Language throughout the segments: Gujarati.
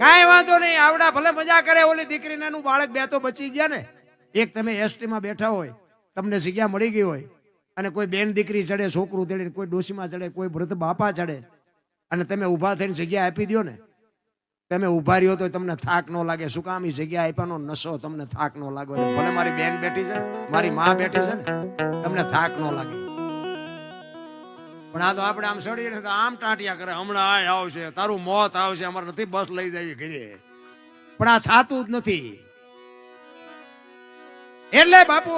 કાંઈ વાંધો નહીં, આવડા ભલે મજા કરે, ઓલી દીકરીને એનું બાળક બે તો બચી ગયા ને. એક તમે એસટીમાં બેઠા હોય, તમને જગ્યા મળી ગઈ હોય, અને કોઈ બેન દીકરી ચડે, છોકરું ચડે, કોઈ ડોશીમાં ચડે, કોઈ વૃદ્ધ બાપા ચડે, અને તમે ઊભા થઈને જગ્યા આપી દો ને. તમે ઊભા રહ્યો તો તમને થાક ન લાગે. શું કામ જગ્યા આપ્યાનો નશો તમને થાક ન લાગે? ભલે મારી બેન બેઠી છે મારી મા બેઠી છે ને, તમને થાક ન લાગે. પણ આ તો આપણે આમ સડીએ તો આમ ટાંટિયા કરે. હમણાં આ આવશે, તારું મોત આવશે, અમારે નથી, બસ લઈ જાય ઘરે. પણ આ થતું જ નથી. એટલે બાપુ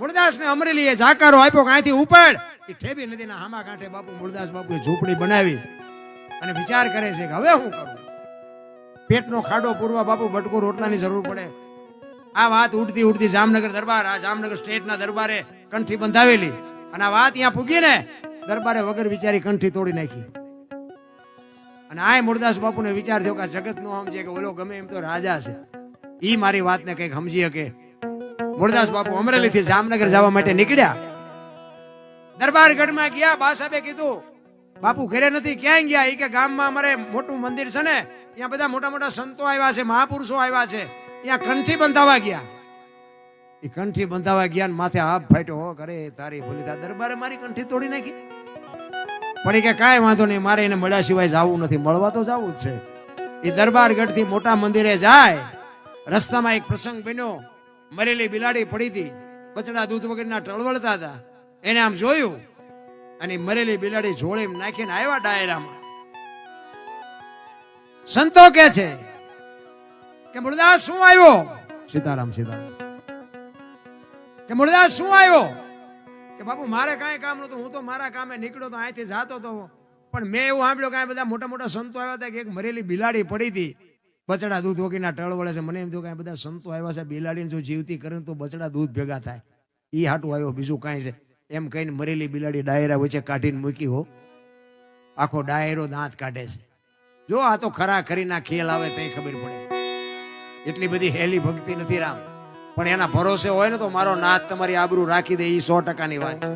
મુરદાસ ને અમરેલી એ જાકારો આપ્યો કે અહીંથી ઉપડ એ ઠેબી નદીના હામા કાંઠે બાપુ મુરદાસ બાપુએ ઝૂંપડી બનાવી અને વિચાર કરે છે કે હવે હું કરું? પેટનો ખાડો પૂરવા બાપુ બટકો રોટલાની જરૂર પડે. આ વાત ઉડતી ઉડતી જામનગર દરબાર, આ જામનગર સ્ટેટના દરબારે કંઠી બંધાવેલી. અને આ વાત અહીંયા પૂગીને દરબારે વગર વિચારી કંઠી તોડી નાખી. અને આય મુરદાસ બાપુને વિચાર થયો કે જગત નો સમજે કે ઓલો ગમે એમ તો રાજા છે. ઈ મારી વાતને કંઈક સમજી શકે. મુરદાસ બાપુ અમરેલી થી જામનગર જવા માટે નીકળ્યા. દરબારગઢમાં ગયા, બા સાહેબે કીધું, બાપુ, ઘરે નથી, ક્યાંય ગયા? ઈ કે ગામમાં અમારે મોટું મંદિર છે ને, ત્યાં બધા મોટા મોટા સંતો આવ્યા છે, મહાપુરુષો આવ્યા છે. ત્યાં કંઠી બંધાવા ગયા. એ કંઠી બંધાવા ગયા ને માથે હાફ ફાટ્યો, હો ઘરે તારી ભૂલી દરબારે મારી કંઠી તોડી નાખી. પણ એ કે કાંઈ વાંધો નહીં, મારે એને મળ્યા સિવાય જવું નથી. મળવા તો જવું જ છે. એ દરબારગઢથી મોટા મંદિરે જાય, રસ્તામાં એક પ્રસંગ બન્યો. મરેલી બિલાડી પડી હતી. બચડા દૂધ વગરના ટળવળતા હતા. એને આમ જોયું અને મરેલી બિલાડી જોડે નાખીને આવ્યા ડાયરામાં. સંતો કે છે કે મુરદાસ શું આવ્યો? સીતારામ સીતારામ. કે મુરદાસ શું આવ્યો? કે બાપુ, મારે કાંઈ કામ નતું હું તો મારા કામે નીકળ્યો તો અહીંથી જાતો તો પણ મેં એવું સાંભળ્યું કાંઈ બધા મોટા મોટા સંતો આવ્યા હતા કે એક મરેલી બિલાડી પડી હતી. બચડા દૂધ વગીના ટળ છે. મને એમ થયું કે બધા સંતો આવ્યા છે. બિલાડીને જો જીવતી કરે તો બચડા દૂધ ભેગા થાય. એ હાટું આવ્યો, બીજું કાંઈ છે. એમ કહીને મરેલી બિલાડી ડાયરા વચ્ચે કાઢીને મૂકી હો. આખો ડાયરો દાંત કાઢે છે. જો આ તો ખરા ખરીના ખેલ આવે તઈ ખબર પડે. એટલી બધી હેલી ભક્તિ નથી રામ. પણ એના ભરોસે હોય ને તો મારો નાથ તમારી આબરૂ રાખી દે એ સો ટકાની વાત છે.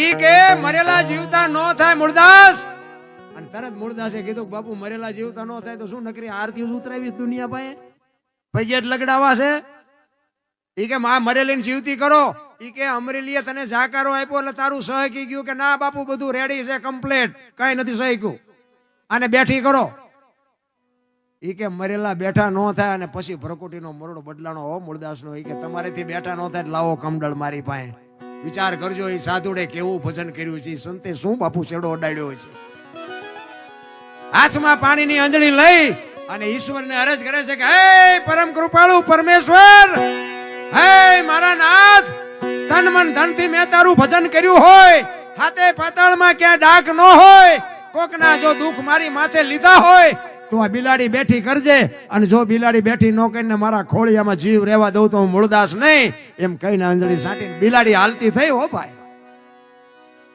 ઈ કે મરેલા જીવતા નો થાય મૂળદાસ અને તરત મૂળદાસે કીધું બાપુ, મરેલા જીવતા નો થાય તો શું નકરી આરતી ઉતરાવી દુનિયા પાસે? ભાઈ લગડાવા છે? ઈ કે માં મરેલી જીવતી કરો. ઈ કે અમરેલીએ તને જાકારો આપ્યો, એટલે તારું સહકી ગયું કે ના બાપુ, બધું રેડી છે કમ્પ્લીટ કઈ નથી સહક્યું અને બેઠી કરો. ઈ કે મરેલા બેઠા ન થાય અને પછી ભ્રકુટીનો મરડો બદલાનો હો મૂળદાસનો એ કે તમારેથી બેઠા ન થાય લાવો કમડળ મારી પાસે. વિચાર કરજો એ સાધુડે કેવું ભજન કર્યું છે સંતે શું બાપુ છેડો અડાડ્યો છે? હાથમાં પાણીની અંજળી લઈ અને ઈશ્વરને અરજ કરે છે કે, હે પરમ કૃપાળુ પરમેશ્વર! હે મારા નાથ! તન મન ધનથી મેં તારું ભજન કર્યું હોય, હાથે પાતાળમાં ક્યાં ડાક ન હોય, કોકના જો દુઃખ મારી માથે લીધા હોય તો આ બિલાડી બેઠી કરજે. અને જો બિલાડી બેઠી ન કરીને મારા ખોળિયામાં જીવ રહેવા દઉં તો હું મૂળદાસ નહીં. એમ કહીને અંજળી સાટી બિલાડી હાલતી થઈ હો ભાઈ.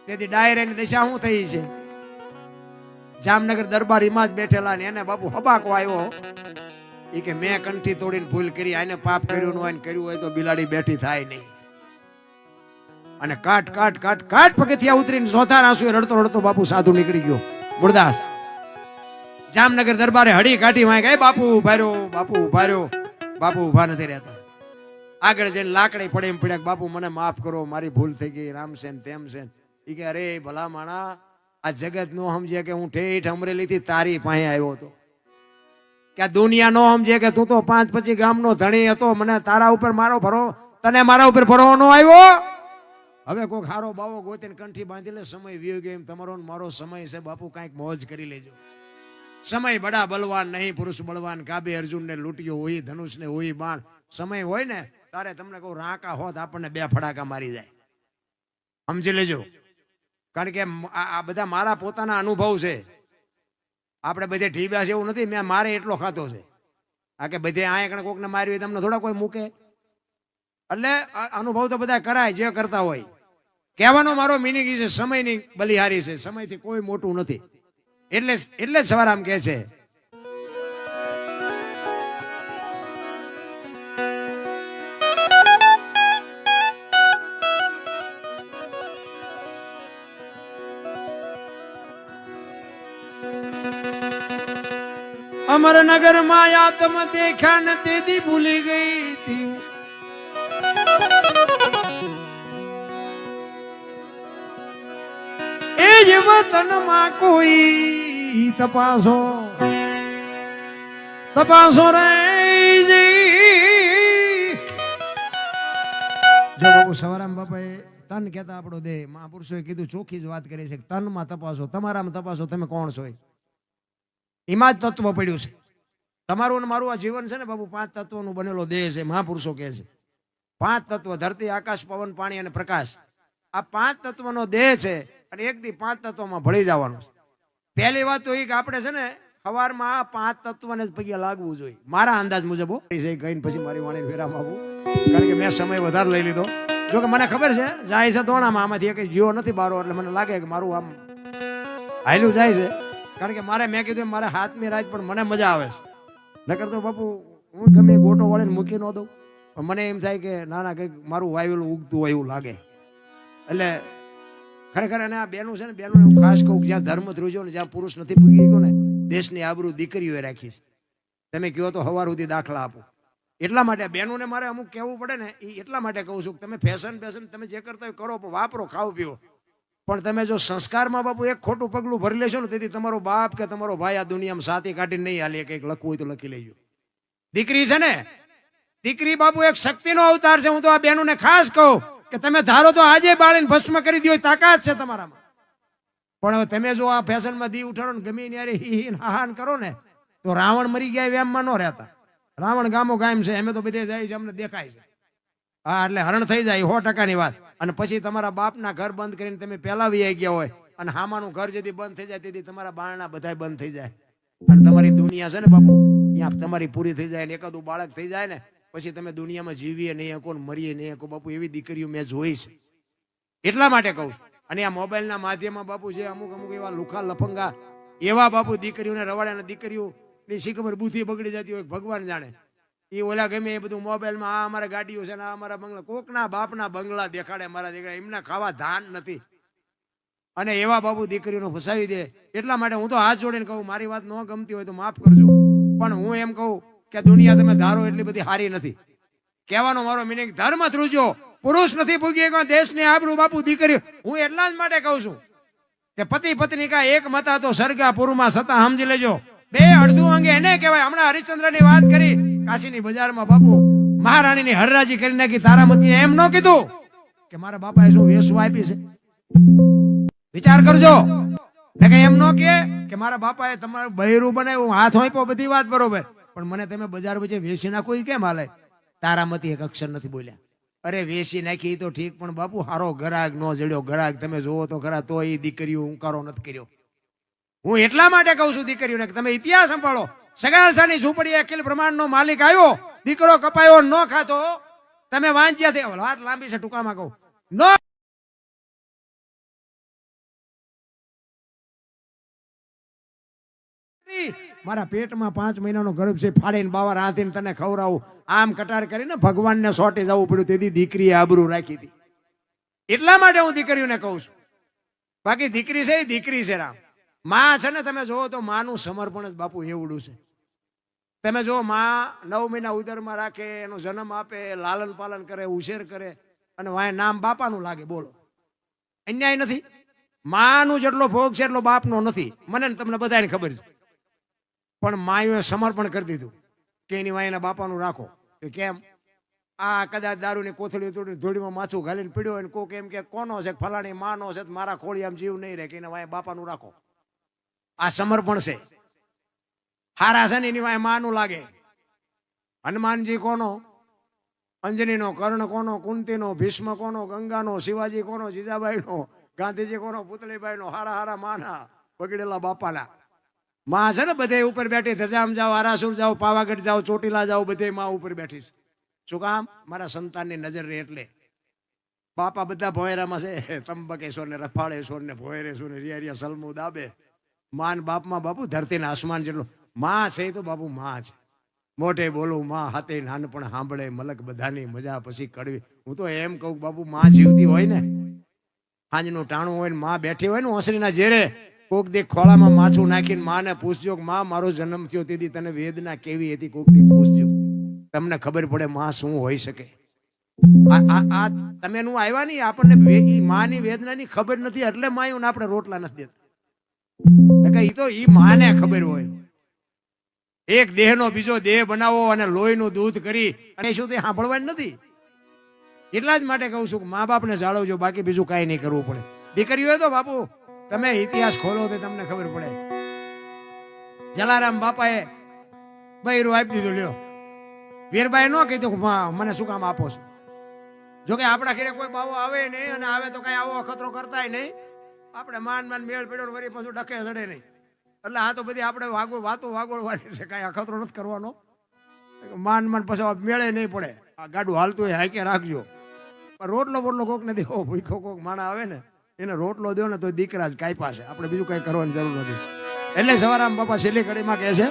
તેથી ડાયરેની દિશા શું થઈ છે? જામનગર દરબારીમાં જ બેઠેલા ને એને બાપુ હબાકો આવ્યો. એ કે મેં કંઠી તોડીને ભૂલ કરી, આને પાપ કર્યું ન હોય ને કર્યું હોય તો બિલાડી બેઠી થાય નહીં. અને કાટ કાટ કાટ કાટ પગથિયા ઉતરીને ચોથા આંસુ રડતો રડતો બાપુ સાધુ નીકળી ગયો. મુરદાસ જામનગર દરબારે હડી કાઢી માં કે બાપુ ઊભા બાપુ ઊભા બાપુ ઊભા નથી રહેતા. આગળ જઈને લાકડી પડે એમ પડ્યા બાપુ મને માફ કરો, મારી ભૂલ થઈ ગઈ, રામ સેન, તેમ સેન. ઈ કે, અરે ભલા માણા, આ જગત નો સમજે કે હું ઠેઠ અમરેલી થી તારી પાસે આવ્યો હતો. કે આ દુનિયા નો સમજે કે તું તો પાંચ પછી ગામનો ધણી હતો, મને તારા ઉપર મારો ભરો, તને મારા ઉપર ભરો નો આવ્યો? હવે કોઈ ખારો બાવો ગોતીને કંઠી બાંધી લે સમય વીયો ગયો એમ, તમારો મારો સમય છે, બાપુ કાંઈક મોજ કરી લેજો. સમય બડા બલવાન નહીં, પુરુષ બળવાન. કાબે અર્જુન ને લૂંટ્યો હોય ધનુષ ને હોય, બાણ. સમય હોય ને, તારે તમને કહું, રાંકા હોત, આપણને બે ફડાકા મારી જાય. સમજી લેજો. કારણ કે આ બધા મારા પોતાના અનુભવ છે. આપણે બધે ઠીબ્યા છે એવું નથી, મેં મારે એટલો ખાતો છે. આ કે બધે આ એકણે કોકને માર્યું હોય, તમને થોડા કોઈ મૂકે? એટલે અનુભવ તો બધા કરાય, જે કરતા હોય. કહેવાનો મારો મિનિંગ છે, સમયની બલિહારી છે. સમયથી કોઈ મોટું નથી. એટલે એટલે સવારામ કહે છે. અમરનગરમાં આત્મ દેખ્યા ને તેથી ભૂલી ગઈ તી જ કોઈ તપાસો. તપાસો રે જો. સવારામ બાપાએ તન કહેતા આપણો દેહ, મહાપુરુષોએ કીધું ચોખ્ખી જ વાત કરી છે તનમાં તપાસો, તમારામાં તપાસો, તમે કોણ છો એમાં જ તત્વ પડ્યું છે. તમારું અને મારું આ જીવન છે ને બાબુ પાંચ તત્વોનું બનેલો દેહ છે, મહાપુરુષો કહે છે. પાંચ તત્વ, ધરતી, આકાશ, પવન, પાણી અને પ્રકાશ. આ પાંચ તત્વનો દેહ છે અને એક દી પાંચ તત્વમાં ભળી જવાનું પહેલી વાત તો એ કે આપણે છે ને સવારમાં આ પાંચ તત્વને જ પગે લાગવું જોઈએ. મારા અંદાજ મુજબ ગઈને પછી મારી વાણી વિરામ આવું. કારણ કે મેં સમય વધારે લઈ લીધો. જો કે મને ખબર છે, જાય છે તોણામાં આમાંથી એક જીવો નથી બારો, એટલે મને લાગે કે મારું આમ હાયલું જાય છે. કારણ કે મારે, મેં કીધું મારે હાથની રાત પણ મને મજા આવે છે. નકર તો બાપુ, હું ગમે ગોટો વળીને મૂકી ન દઉં. મને એમ થાય કે, ના ના, કંઈક મારું વાવેલું ઉગતું હોય એવું લાગે. એટલે ખરેખર અને આ બેનું છે ને, બેનું હું ખાસ કહું જ્યાં ધર્મ ધ્રુજો ને, જ્યાં પુરુષ નથી પૂગી ગયો ને, દેશની આબરૂ દીકરીઓએ રાખી છે. તમે કહો તો હવાર સુધી દાખલા આપો. એટલા માટે બહેનોને મારે અમુક કહેવું પડે ને એ એટલા માટે કહું છું કે તમે ફેશન ફેશન તમે જે કરતા હોય કરો, પણ વાપરો, ખાઓ પીવો પણ તમે જો સંસ્કારમાં બાપુ એક ખોટું પગલું ભરી લેશો ને, તેથી તમારો બાપ કે તમારો ભાઈ આ દુનિયામાં સાથી કાઢીને નહીં હાલે, કંઈક લખવું હોય તો લખી લેજો. દીકરી છે ને, દીકરી બાપુ એક શક્તિનો અવતાર છે, હું તો આ બહેનોને ખાસ કહું. કે તમે ધારો તો આજે બાળીને ભસ્મ કરી દો તાકાત છે તમારામાં. પણ હવે તમે જો આ ફેશનમાં દી ઉઠાડો ને ગમે ત્યારે હાહાન કરો ને, તો રાવણ મરી ગયા એમમાં ન રહેતા. રાવણ ગામો ગામ છે, અમે તો બધે જાય છે, અમને દેખાય છે. હા, એટલે હરણ થઈ જાય, સો ટકાની વાત. અને પછી તમારા બાપના ઘર બંધ કરીને તમે પહેલા વી ગયા હોય, અને હામાનું ઘર જેથી બંધ થઈ જાય, તેથી તમારા બારણા બધા બંધ થઈ જાય. અને તમારી દુનિયા છે ને બાપુ ત્યાં તમારી પૂરી થઈ જાય ને એકાદું બાળક થઈ જાય ને પછી તમે દુનિયામાં જીવીએ નહીં શકો મરીએ નહીં શકો બાપુ, એવી દીકરીઓ મેં જોઈ છે. એટલા માટે કહું અને આ મોબાઈલના માધ્યમમાં બાપુ છે અમુક અમુક એવા લુખા લફંગા, એવા બાપુ દીકરીઓને રવાડ્યા દીકરીઓ ની શી બુદ્ધિ બગડી જતી હોય ભગવાન જાણે. એ ઓલા ગમે એ બધું મોબાઈલમાં, આ અમારા ગાડીઓ છે આ અમારા બંગલા. કોકના બાપના બંગલા દેખાડે મારા દીકરા, એમના ખાવા ધાન નથી. અને એવા બાપુ દીકરીઓને ફસાવી દે. એટલા માટે હું તો હાથ જોડીને કહું, મારી વાત ન ગમતી હોય તો માફ કરજો. પણ હું એમ કહું કે દુનિયા તમે ધારો એટલી બધી હારી નથી. કહેવાનો મારો મિનિંગ ધર્મ ધ્રુજો પુરુષ નથી ભૂગી દેશને આબરૂ બાપુ દીકરી. હું એટલા જ માટે કહું છું કે પતિ પત્ની કા એક મતા તો સરગા પુરુમાં સતા સમજી લેજો. બે અડધું અંગે એને કહેવાય. હમણાં હરિશ્ચંદ્રની વાત કરી. કાશીની બજારમાં બાપુ મહારાણીની હરરાજી કરી નાખી. તારામતીએ એમ ન કીધું કે મારા બાપાએ શું વેસવા આપી છે? વિચાર કરજો. ને એમ ન કે મારા બાપાએ તમારું બહેરું બનાવ્યું. હાથ આપ્યો બધી વાત બરોબર. પણ મને તમે બજાર વચ્ચે વેચી નાખો એ કેમ હાલે? તારામાંથી એક અક્ષર નથી બોલ્યા. અરે, વેચી નાખી તો ઠીક, પણ બાપુ, હારો ગ્રાહક નો જડ્યો. ગ્રાહક તમે જોવો તો ખરા તો એ દીકરીઓ હુંકારો નથી કર્યો. હું એટલા માટે કહું છું દીકરીઓને કે તમે ઇતિહાસ સંભાળો. સગાસાની ઝૂંપડી અખિલ બ્રહ્માંડનો માલિક આવ્યો. દીકરો કપાયો ન ખાતો. તમે વાંચ્યા થયા લાંબી છે ટૂંકામાં કહું. ન મારા પેટમાં પાંચ મહિનાનો ગર્ભ છે, ફાડીને બાવા રાંધીને તને ખવડાવું. આમ કટાર કરીને ભગવાનને સોટે જવું પડ્યું. તેથી દીકરીએ આબરૂ રાખી હતી. એટલા માટે હું દીકરીઓને કહું છું. બાકી દીકરી છે દીકરી છે, રામ. માં છે ને, તમે જોવો તો માનું સમર્પણ જ બાપુ એવડું છે. તમે જો માં નવ મહિના ઉદરમાં રાખે, એનો જન્મ આપે, લાલન પાલન કરે, ઉછેર કરે, અને વાય નામ બાપાનું લાગે, બોલો. અન્યાય નથી. માનું જેટલો ભોગ છે એટલો બાપનો નથી. મને તમને બધાને ખબર છે. પણ માયુએ સમર્પણ કરી દીધું કે એની વાયના બાપાનું રાખો. કે કેમ? આ કદાચ દારૂની કોથળી તોડી ધોળીમાં માથું ઘાલીને પીડ્યો હોય ને કોક એમ કે, કોનો છે? ફલાણી માનો છે મારા ખોળી આમ જીવ નહીં રહે કે એના વાય બાપાનું રાખો. આ સમર્પણ છે. હારા છે ને એની વાય માનું લાગે. હનુમાનજી કોનો? અંજનીનો, કર્ણ કોનો? કુંતીનો? ભીષ્મ કોનો? ગંગાનો? શિવાજી કોનો? જીજાબાઈનો? ગાંધીજી કોનો? પુતળીબાઈનો? હારા હારા માના, બગડેલા બાપાના. માં છે ને બધે ઉપર બેઠી, ધજામ જાઓ, આરાસુર જાઓ, પાવાગઢ જાઓ, ચોટીલા જાઓ, બધે માં ઉપર બેઠી છે. શું કામ? મારા સંતાનની નજર રહે એટલે. બાપા બધા ભોયરામાં છે તંબકેશ્વર ને રફાળેશ્વર ને ભોયરેશ્વર ને રિયા રિયા, સલમુ દાબે. માન બાપમાં બાપુ ધરતીને આસમાન જેટલો. માં છે તો બાપુ માં છે. મોટે બોલું, માં હાથે નાનપણ સાંભળે, મલક બધાની મજા પછી કડવી. હું તો એમ કહું બાપુ, માં જીવતી હોય ને સાંજનું ટાણું હોય ને, માં બેઠી હોય ને, ઓસરીના ઝેરે કોક દે ખોળામાં માછું નાખીને માને પૂછજો કે માં, મારો જન્મ થયો, તેથી તને વેદના કેવી હતી? કોક દે પૂછજો. તમને ખબર પડે માં, શું હોઈ શકે? આ તમે નું આવ્યા નહીં, આપણને માની વેદનાની ખબર નથી, એટલે માયું ને આપણે રોટલા નથી દેતા. એ તો એ માને ખબર હોય. એક દેહનો બીજો દેહ બનાવો અને લોહીનું દૂધ કરી, અને શું તે સાંભળવાનું નથી? એટલા જ માટે કહું છું કે મા બાપને જાળવજો, બાકી બીજું કાંઈ નહીં કરવું પડે. દીકરીઓ તો બાપુ તમે ઇતિહાસ ખોલો તો તમને ખબર પડે. જલારામ બાપાએ બૈરું આપી દીધું, લ્યો. વીરભાઈ ન કીધું મને શું કામ આપો છો? જોકે આપણા ઘરે કોઈ બાવો આવે નહીં અને આવે તો કઈ આવો અખતરો કરતાય નહીં. આપણે માન માન મેળ પીડો વરી પાછું ડકે ચડે નહીં. એટલે આ તો બધી આપણે વાગો, વાતો વાગોળવાની છે, કાંઈ અખતરો નથી કરવાનો. માન માન પછી મેળે નહીં પડે. આ ગાડું હાલતું હોય હાઈકે રાખજો. પણ રોટલો બોટલો કોક ને દેવો ભૂખો કોક માણા આવે ને એને રોટલો દો ને તો દીકરા જ કાંઈ પાસે આપણે બીજું કઈ કરવાની જરૂર નથી. એટલે સવારામ બાપા છેલ્લી કડીમાં કહે છે,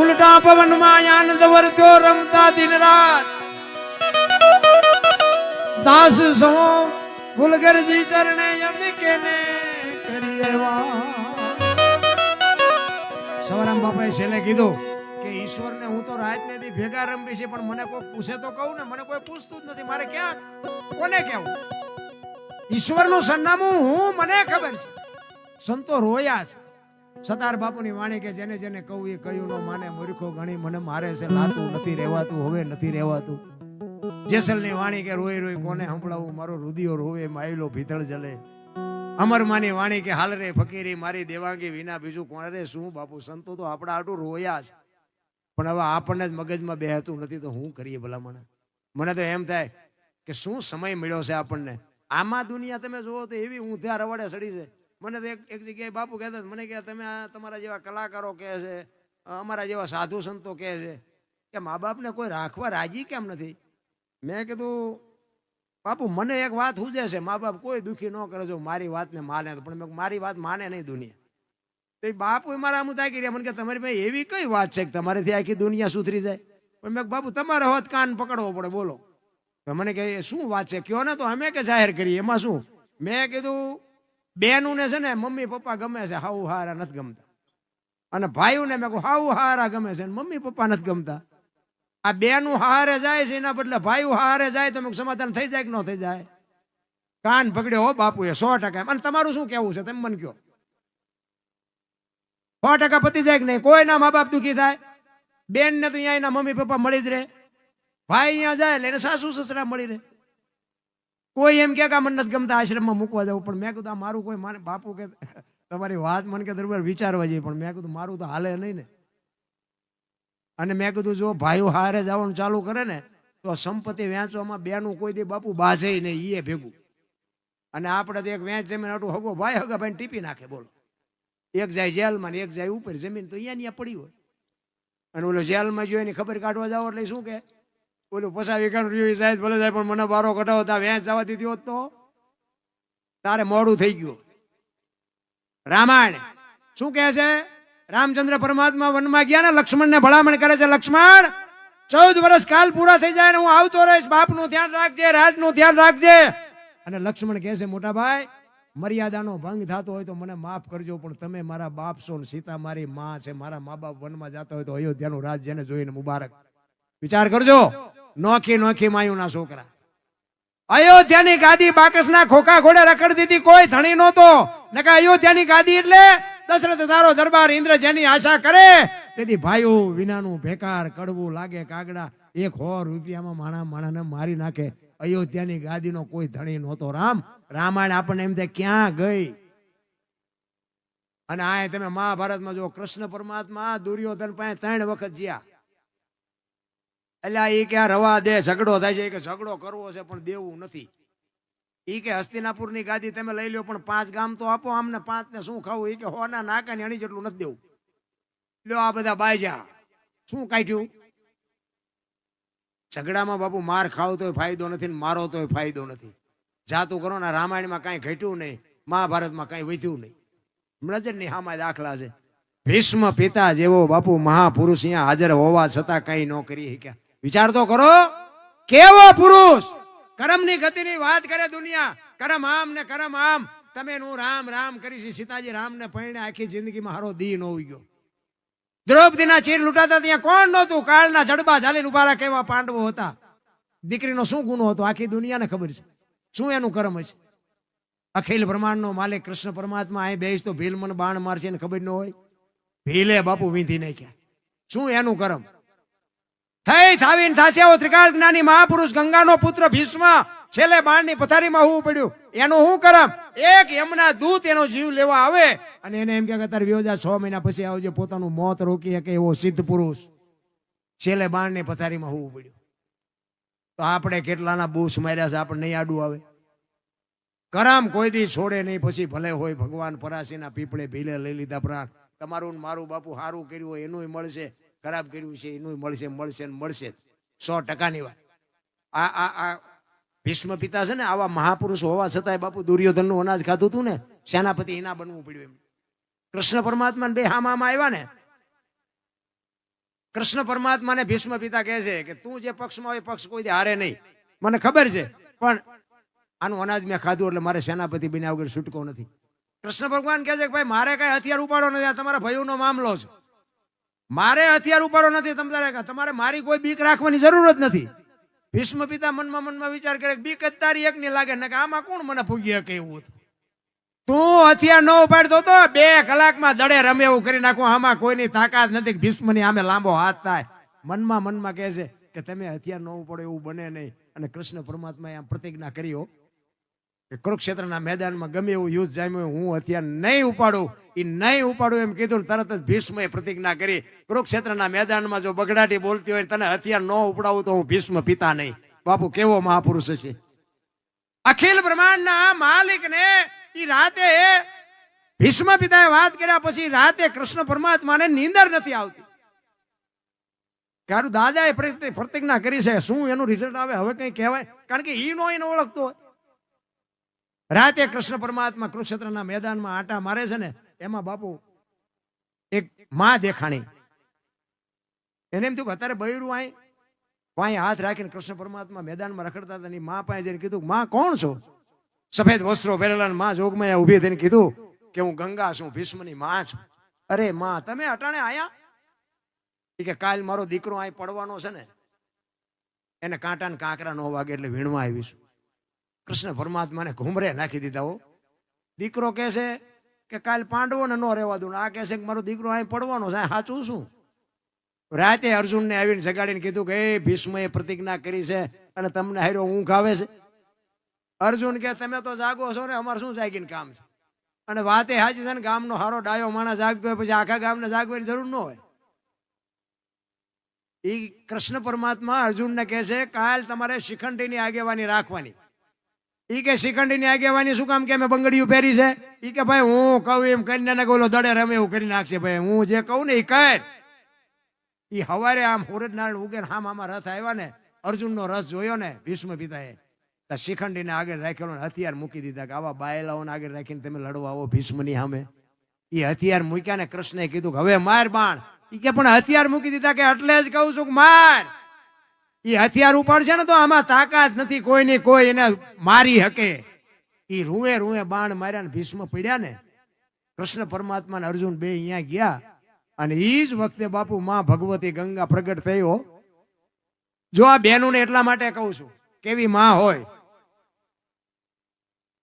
ઉલટા પવનમાં આનંદ વર્ત્યો રમતા દિન રાત. દાસ સો ગુલગરજી ચરણે અંબિકે ને કરીએ સવારામ બાપાએ છેલ્લે કીધું કે ઈશ્વરને હું તો રાત નથી ભેગા રમવી છે, પણ મને કોઈ પૂછે તો કહું ને? મને કોઈ પૂછતું નથી. મારે ક્યાં? કોને કેવું ઈશ્વરનું સરનામું હું, મને ખબર છે. સંતો રોયા છે. સતાર બાપુની વાણી કે જેને જેને કહું એ કહ્યું નો માને. મૂર્ખો ગણી મને મારે છે. લાતું નથી રહેવાતું, હવે નથી રહેવાતું. જેસલની વાણી કે રોઈ રોઈ કોને સંભળાવું? મારો રુદિયો રોવે, માયલો ભીતળ જલે. અમરમાની વાણી કે હાલ રે ફકીરી મારી દેવાંગી વિના બીજું કોણ રે? શું બાપુ? સંતો તો આપણા આટું રોયા છે. પણ હવે આપણને જ મગજમાં બેહતું નથી તો શું કરીએ ભલામણ? મને તો એમ થાય કે શું સમય મળ્યો છે આપણને? આમાં દુનિયા તમે જુઓ તો એવી ઊંધા રવાડે સડી છે. મને તો એક એક જગ્યાએ બાપુ કહેતા મને કે તમે તમારા જેવા કલાકારો કહે છે, અમારા જેવા સાધુ સંતો કહે છે. કે મા બાપને કોઈ રાખવા રાજી કેમ નથી? મેં કીધું, બાપુ, મને એક વાત સૂજે છે, મા બાપ કોઈ દુઃખી ન કરે જો મારી વાતને માને પણ મેં મારી વાત માને નહીં દુનિયા. તો એ બાપુ મારા આમ તાકી રહ્યા. મને કે તમારી પાસે એવી કઈ વાત છે કે તમારેથી આખી દુનિયા સુધરી જાય? પણ મેં બાપુ, તમારે હોત કાન પકડવો પડે, બોલો. મને કે શું વાત છે? કયો ને તો અમે કે જાહેર કરીએ? એમાં શું? મેં કીધું બેનું ને છે ને મમ્મી પપ્પા ગમે છે હાઉ હારા નથી ગમતા. અને ભાઈઓ ને મેં કહું હાઉ હારા ગમે છે. મમ્મી પપ્પા નથી ગમતા. આ બેનું હારે જાય છે, એના બદલે ભાઈઓ હારે જાય, તો સમાધાન થઈ જાય કે ન થઈ જાય? કાન પકડ્યો, હો બાપુએ, સો ટકા. અને તમારું શું કેવું છે? તમે મને કયો સો ટકા પતી જાય કે નહીં? કોઈના મા બાપ દુખી થાય? બેન ને તો અહીંયા એના મમ્મી, પપ્પા મળી જ રહે. ભાઈ અહીંયા જાય એટલે એને સાસુ, સસરા મળી રહે. કોઈ એમ કે આ મને નથી ગમતા, આશ્રમમાં મૂકવા જવું પણ મેં કીધું, આ મારું કોઈ મારે બાપુ કે તમારી વાત મને કે દરબાર વિચારવા જઈએ પણ મેં કીધું, મારું તો હાલે નહીં ને. અને મેં કીધું, જો ભાઈઓ હારે જવાનું ચાલુ કરે ને, તો સંપત્તિ વેચવામાં બેનું કોઈ દે બાપુ બાજે નહીં એ ભેગું. અને આપણે તો એક વેચ જમીન આટલું હગો, ભાઈ હગા ભાઈ ટીપી નાખે, બોલો. એક જાય જેલમાં એક જાય ઉપર, જમીન તો અહીંયા ત્યાં પડી હોય. અને ઓલો જેલમાં જો એની ખબર કાઢવા જાવ એટલે શું કે? ઓલું પસાવી કાઢ રહ્યું સાહેબ, ભલે જાય પણ મને બારો કઢાવો તા વેચ જવા દીધી હોત તો? તારે મોડું થઈ ગયું. રામાયણ. શું કહે છે? રામચંદ્ર પરમાત્મા વનમાં ગયા ને, લક્ષ્મણને ભલામણ કરે છે, લક્ષ્મણ, ચૌદ વર્ષ કાલ પૂરા થઈ જાય ને, હું આવતો રહીશ, બાપનું ધ્યાન રાખજે, રાજનું ધ્યાન રાખજે. અને લક્ષ્મણ કહે છે, મોટા ભાઈ મર્યાદાનો ભંગ થતો હોય તો મને માફ કરજો, પણ તમે મારા બાપ છો ને સીતા મારી માં છે, મારા મા બાપ વનમાં જતા હોય તો અયોધ્યાનું રાજ્યને જોઈને મુબારક. વિચાર કરજો. નોખી નોખી માયુના છોકરા. અયોધ્યાની ગાદી બાકસના ખોખા ઘોડે રખડ દીધી, કોઈ ધણી નહોતો. નકા અયોધ્યાની ગાદી એટલે દશરથ તારો દરબાર ઇન્દ્ર જેની આશા કરે. તેથી ભાઈઓ, વિનાનું ભેકાર, કડવું લાગે, કાગડા, એક હો રૂપિયામાં માણા માણાને મારી નાખે. અયોધ્યાની ગાદીનો કોઈ ધણી નહોતો. રામ, રામાયણ આપણને એમ થાય, ક્યાં ગઈ? અને આ તમે મહાભારતમાં જો કૃષ્ણ પરમાત્મા દુર્યોધન પાસે ત્રણ વખત જ્યા એટલે ઈ કે રવા દે, ઝઘડો થાય છે કે ઝઘડો કરવો છે, પણ દેવું નથી. ઈ કે હસ્તિનાપુરની ગાદી તમે લઈ લ્યો, પણ પાંચ ગામ તો આપો, આમને પાંચ ને શું ખાવું? એ કે હોના નાકા ની અણી જેટલું નથી દેવું. લ્યો આ બધા બાયજા શું કાઢ્યું? ઝઘડામાં બાપુ માર ખાવ તોય ફાયદો નથી ને મારો તોય ફાયદો નથી. જાતું કરો ને રામાયણમાં કાંઈ ઘટ્યું નહીં, મહાભારતમાં કાંઈ વધ્યું નહીં. નજરની હામાં દાખલા છે. ભીષ્મ પિતા જેવો બાપુ મહાપુરુષ અહીંયા હાજર હોવા છતાં કઈ ન કરી શક્યા. વિચાર તો કરો, કેવો પુરુષ? કરમની ગતિની વાત કરે દુનિયા. કરમ આમ ને કરમ આમ. તમે નું રામ રામ કરી સીતાજી રામને પરણે આખી જિંદગીમાં હારો દી ન ગયો દ્રૌપદીના ચીર લૂંટાતા ત્યાં કોણ નહોતું? કાળના જડબા ચાલીને ઊભા રાખે એવા પાંડવો હતા. દીકરીનો શું ગુનો હતો? આખી દુનિયાને ખબર છે. શું એનું કર્મ હશે અખિલ બ્રહ્માંડનો માલિક કૃષ્ણ પરમાત્મા અહીં બેસ તો ભીલ મને બાણ મારશે એને ખબર ન હોય? ભીલે બાપુ વીંધી નાખ્યા. શું એનું કર્મ? થઈ થાવીને થાશે ત્રિકાળ જ્ઞાની મહાપુરુષ ગંગાનો પુત્ર ભીષ્મ. છેલ્લે બાણની પથારીમાં હોવું પડ્યું. એનું શું કરમ? એક એમના દૂત એનો જીવ લેવા આવે અને એને એમ કે અત્યારે વ્યોજા છ મહિના પછી આવજે, પોતાનું મોત રોકી શકે એવો સિદ્ધ પુરુષ. છેલ્લે બાણની પથારીમાં હોવું પડ્યું. તો આપણે કેટલાના બૂસ માર્યા છે આપણે નહીં આડું આવે. કરમ કોઈ દી છોડે નહીં, પછી ભલે હોય ભગવાન પરાશીના પીપળે ભીલે લઈ લીધા પ્રાણ. તમારું મારું બાપુ સારું કર્યું હોય એનું મળશે. ખરાબ કર્યું છે એનું મળશે મળશે ને મળશે સો ટકાની વાત. આ આ આ ભીષ્મ પિતા છે ને આવા મહાપુરુષ હોવા છતાંય બાપુ દુર્યોધનનું અનાજ ખાધું હતું ને, સેનાપતિ એના બનવું પડ્યું એમ. કૃષ્ણ પરમાત્મા બે હામામાં આવ્યા ને, કૃષ્ણ પરમાત્માને ભીષ્મ પિતા કહે છે કે તું જે પક્ષમાં હોય પક્ષ કોઈ હારે નહીં. મને ખબર છે, પણ આનું અનાજ મેં ખાધું એટલે મારે સેનાપતિ બન્યા વગર છૂટકો નથી. કૃષ્ણ ભગવાન કહે છે કે ભાઈ, મારે કઈ હથિયાર ઉપાડો નથી, આ તમારા ભાઈઓનો મામલો છે. મારે હથિયાર ઉપાડો નથી, તમારે તમારે મારી કોઈ બીક રાખવાની જરૂર જ નથી. ભીષ્મ પિતા મનમાં મનમાં વિચાર કરે બી જ તારી એકની લાગે. ને કે આમાં કોણ મને ભૂગી શકે એવું હતું? તું હથિયાર ન ઉપાડતો તો બે કલાકમાં દડે રમે એવું કરી નાખું. આમાં કોઈની તાકાત નથી ભીષ્મની આમે લાંબો હાથ થાય. મનમાં મનમાં કહે છે કે તમે હથિયાર ન ઉપાડો એવું બને નહીં. અને કૃષ્ણ પરમાત્માએ આમ પ્રતિજ્ઞા કરી હો. કે કુરુક્ષેત્રના મેદાનમાં ગમે એવું યુદ્ધ જામ્યું હું હથિયાર નહીં ઉપાડું. એ નહીં ઉપાડું એમ કીધું તરત જ ભીષ્મએ પ્રતિજ્ઞા કરી, કુરુક્ષેત્રના મેદાનમાં જો બગડાટી બોલતી હોય તને હથિયાર ન ઉપડાવું તો હું ભીષ્મ પિતા નહીં. બાપુ, કેવો મહાપુરુષ છે અખિલ બ્રહ્માંડના માલિકને એ રાતે ભીષ્મ પિતાએ વાત કર્યા પછી રાતે કૃષ્ણ પરમાત્માને નીંદર નથી આવતી. કારું દાદાએ પ્રતિ- પ્રતિજ્ઞા કરી છે, શું એનું રિઝલ્ટ આવે? હવે કઈ કહેવાય? કારણ કે ઈ નો એને ઓળખતો હોય. રાતે કૃષ્ણ પરમાત્મા કુરુક્ષેત્રના મેદાનમાં આટા મારે છે ને, એમાં બાપુ એક માં દેખાણી. એને એમ થયું કે અત્યારે બૈરું આય, વાંય હાથ રાખીને કૃષ્ણ પરમાત્મા મેદાનમાં રખડતા હતા એની માં પાસે જઈને કીધું, માં, કોણ છો? સફેદ વસ્ત્રો પહેરેલા માં જોગમાં ઊભી થઈને કીધું કે, હું ગંગા છું, ભીષ્મની માં છું. અરે માં, તમે અટાણે આયા? કે, કાલ મારો દીકરો અહીં પડવાનો છે ને, એને કાંટા ને કાંકરા નો વાગે એટલે વીણવા આવીશું. કૃષ્ણ પરમાત્માને ઘુમરે નાખી દીધા હો. દીકરો કહે છે કે કાલ પાંડવોને ન રહેવા દઉં આ કહે છે કે મારો દીકરો અહીં પડવાનો છે સાચું શું? રાતે અર્જુનને આવીને જગાડીને કીધું કે, એ ભીષ્મએ પ્રતિજ્ઞા કરી છે અને તમને હાર્યો ઊંઘ આવે છે. અર્જુન કે તમે તો જાગો છો ને, અમારે શું જાગીને કામ છે? અને વાતે હાજી છે ને, ગામનો હારો ડાયો માણસ જાગતો હોય, પછી આખા ગામને જાગવાની જરૂર ન હોય. એ કૃષ્ણ પરમાત્મા અર્જુનને કહે છે, કાલ તમારે શિખંડીની આગેવાની રાખવાની. ઈ કે શિખંડીની આગેવાની શું કામ કે અમે બંગડીયું પહેરી છે? ઈ કે ભાઈ, હું કહું એમ કરીને ને દડે રમે એવું કરી નાખશે ભાઈ. હું જે કહું ને એ કહે ઈ હવારે આમ સૂરજનારાયણ ઉગે આમ આમાં રથ આવ્યા ને, અર્જુનનો રસ જોયો ને ભીષ્મ પિતાએ, તો શિખંડીને આગળ રાખેલો હથિયાર મૂકી દીધા કે આવા બાયલાઓને આગળ રાખીને તમે લડવા આવો ભીષ્મની સામે. એ હથિયાર મૂક્યા ને કૃષ્ણએ કીધું હવે માર બાણ. ઈ કે, પણ હથિયાર મૂકી દીધા કે એટલે જ કહું છું માર. એ હથિયાર ઉપાડશે ને તો આમાં તાકાત નથી કોઈની કોઈ એને મારી શકે. એ રૂએ રૂએ બાણ માર્યા ભીષ્મ પીડ્યા ને, કૃષ્ણ પરમાત્મા ને અર્જુન બે અહીંયા ગયા. અને એ જ વખતે બાપુ માં ભગવતી ગંગા પ્રગટ થઈ જો આ બહેનોને એટલા માટે કહું છું, કેવી માં હોય.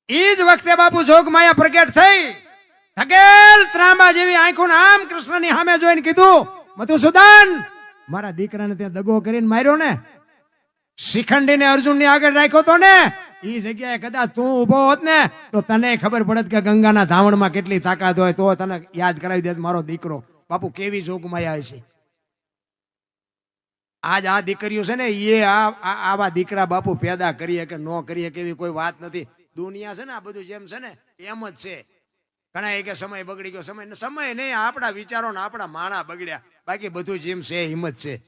એ જ વખતે બાપુ જોગ માયા પ્રગટ થઈ. ધકેલ ત્રાંબા જેવી આંખો આમ કૃષ્ણની સામે જોઈને કીધું, મધુસૂદન મારા દીકરાને ત્યાં દગો કરીને માર્યો ને. શિખંડીને અર્જુનની આગળ રાખ્યો તો ને. એ જગ્યાએ કદાચ તું ઊભો હોત ને, તો તને ખબર પડત કે ગંગાના ધાવણમાં કેટલી તાકાત હોય, તો તને યાદ કરાવી દે મારો દીકરો. બાપુ, કેવી જોગમાયા છે આજ આ દીકરીઓ છે ને એ આવા દીકરા બાપુ પેદા કરીએ કે ન કરીએ કેવી કોઈ વાત નથી. દુનિયા છે ને, આ બધું જેમ છે ને, એમ જ છે. ઘણા એ કે સમય બગડી ગયો. સમય સમય નહીં, આપણા વિચારો ને આપણા માણા બગડ્યા. બાકી બધું જેમ છે હિંમત છે.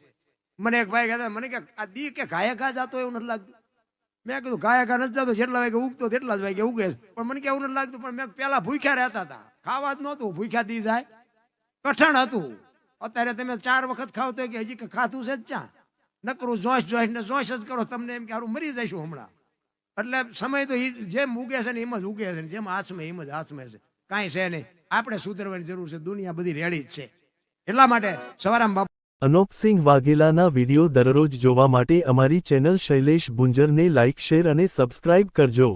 મને એક ભાઈ કહેતા, મને કે, આ દી કે ગાયા ઘા જતો એવું નથી લાગતું. મેં કીધું, ગાયકા ઘા નથી જતો, જેટલા વાગે ઉગતો તેટલા જ વાગે ઉગે. પણ મને કે, એવું નથી લાગતું. પણ મેં પેલા ભૂખ્યા રહેતા હતા. ખાવા જ નહોતું, ભૂખ્યા દી જાય. કઠણ હતું. અત્યારે તમે ચાર વખત ખાવ તો કે, હજી ખાતું છે જ ચા નકરું જોશ જોશ ને જોશ જ કરો, તમને એમ કે, હારું, મરી જઈશું હમણાં. એટલે સમય તો જેમ ઉગે છે ને એમ જ ઉગે છે ને જેમ આસમે એમ જ આસમે છે. કાંઈ છે નહીં. આપણે સુધરવાની જરૂર છે. દુનિયા બધી રેડી જ છે. એટલા માટે સવારામાં અનોપસિંહ વાઘેલાના વિડિયો દરરોજ જોવા માટે અમારી ચેનલ શૈલેષ ભુંજરને લાઇક શેર અને સબસ્ક્રાઇબ કરજો.